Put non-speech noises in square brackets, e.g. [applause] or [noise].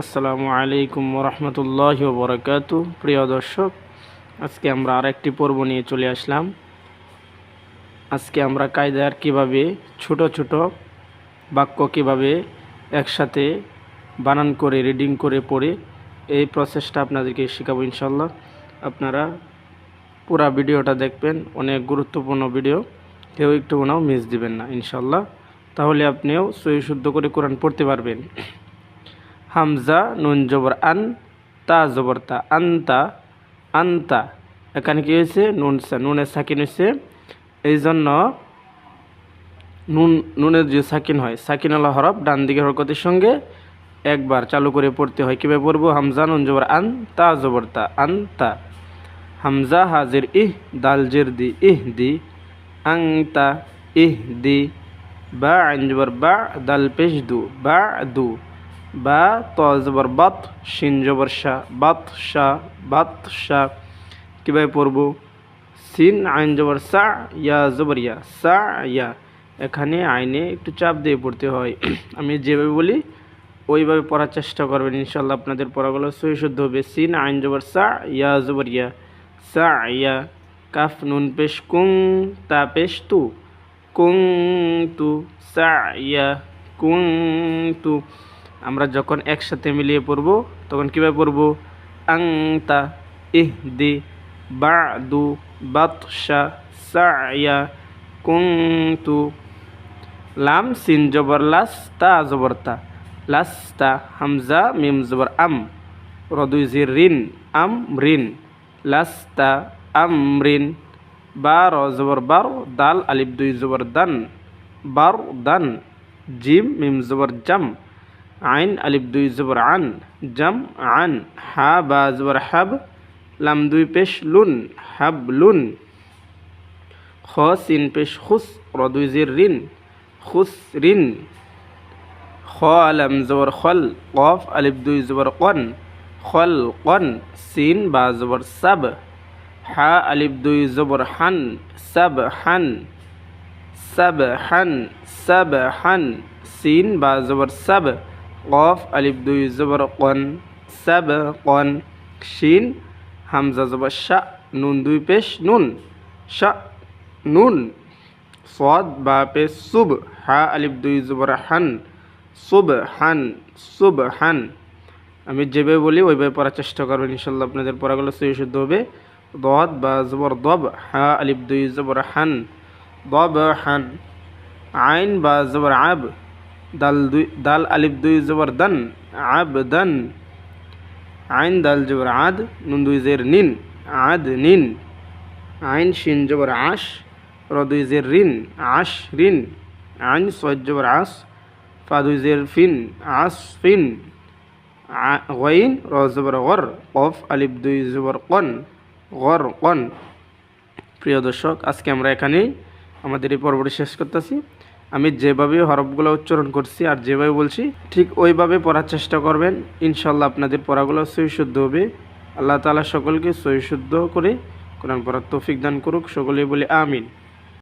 আসসালামু আলাইকুম রহমতুল্লাহ বরকাত প্রিয় দর্শক, আজকে আমরা আরেকটি পর্ব নিয়ে চলে আসলাম। আজকে আমরা কায়দার কীভাবে ছোট ছোট বাক্য কীভাবে একসাথে বানান করে, রিডিং করে পড়ে, এই প্রসেসটা আপনাদেরকে শেখাবো ইনশাল্লাহ আপনারা পুরা ভিডিওটা দেখবেন, অনেক গুরুত্বপূর্ণ ভিডিও। কেউ একটু মিস দিবেন না ইনশাল্লাহ তাহলে আপনিও সহি শুদ্ধ করে কোরআন পড়তে পারবেন। হামজা, নুন জবর আন, তা জবর তা আন্তা আন্তা এখানে কি হয়েছে? নুন নুনের সাকিন হয়েছে। এই জন্য নুন, নুনের যে সাকিন হয়, সাকিন আল্লাহ হরফ, ডান দিকের হরকতের সঙ্গে একবার চালু করে পড়তে হয়। কীভাবে পড়ব? হামজা, নুন জবর আন, তা জবর তা আন তা। হামজা, হাজির ইহ, দাল জের দি, ইহ দি। আং তা, ইহ দি। বা, আইন জবর বা, দাল পেশ দু, বা, দু। বা ত জবর বাত, শিন জবর শাহ বাত শাহ বাত শাহ কীভাবে পড়ব? সিন, আইন জবর সা, ইয়া জবর ইয়া, সা, ইয়া। এখানে আইনে একটু চাপ দিয়ে পড়তে হয়। [clears throat] আমি যেভাবে বলি, ওইভাবে পড়ার চেষ্টা করবেন ইনশাল্লাহ আপনাদের পড়াগুলো সহি শুদ্ধ হবে। সিন, আইন জবর সা, ইয়া জবর ইয়া, সা, ইয়া। কাফ, নুন, পেশ, কুং, তা, পেশ, তু। কুং, তু, সা, ইয়া। কুং, তু। আমরা যখন একসাথে মিলিয়ে পড়ব, তখন কীভাবে পড়ব? আংতা ইহ দি বা দু বাতশা সায়া কুংতু লাম সিন জবর লাস তা জবর তা। লাস্তা হামজা, মিম জবর, আম। রদুই জির রিন আম রিন লাস্তা আম রিন বার জবর, বার, দাল, আলিফ দুই জবর, দান। বার, দান। জিম, মিম জবর, জাম। আইন, আলিফ দুই, জবর আন, জাম, আন, হা, বা, জবর হাব, লাম দুই, পেশ, লুন, হাব, লুন। খ, সিন, পেশ, খুস, র দুই, জির, রিন, খুস, রিন। খ, আলাম, জবর খল, কফ, আলিফ দুই, জবর কন, খল, কন, সিন, বা, জবর সাব। হা, আলিফ দুই, জবর হান, সাব হান সাব হান সাব হান, সিন, বা, জবর সাব। কফ, আলিফ দুই, জবর কন, সাব কন, শিন, হামজা, জবর শা, নুন দুই পেশ, নুন, শা, নুন, সদ, বা পেশ, সুব, হা, আলিফ দুই, জবর হান, সুব হান সুব হান। আমি যেভাবে বলি ওইভাবে পড়ার চেষ্টা করবেন ইনশাল্লাহ আপনাদের পড়াগুলো সহি শুদ্ধ হবে। দদ, বা জবর দব, হা, আলিফ দুই, জবর হান, দব হান, আইন, বা জবর আব দাল দুই, দাল আলিফ দুই জবর দান, আব দান, আইন দাল জবর আদ, নুন দুই জের নিন, আদ নিন, আইন শিন জবর আশ, র দুই জের রিন আশ রিন আইন সজ জবর আস, ফা দুই জের ফিন, আস ফিন গইন র জবর গর, কফ আলিফ দুই জবর কন, গর কন। প্রিয় দর্শক, আজকে আমরা এখানেই আমাদের এই পর্বটি শেষ করতেছি। আমি যেভাবে হরফগুলো উচ্চারণ করছি আর যেভাবে বলছি, ঠিক ওইভাবে পড়ার চেষ্টা করবেন। ইনশাল্লাহ আপনাদের পড়াগুলো সহি শুদ্ধ হবে। আল্লাহ তালা সকলকে সহি শুদ্ধ করে কোরআন পড়ার তৌফিক দান করুক। সকলেই বলে আমিন।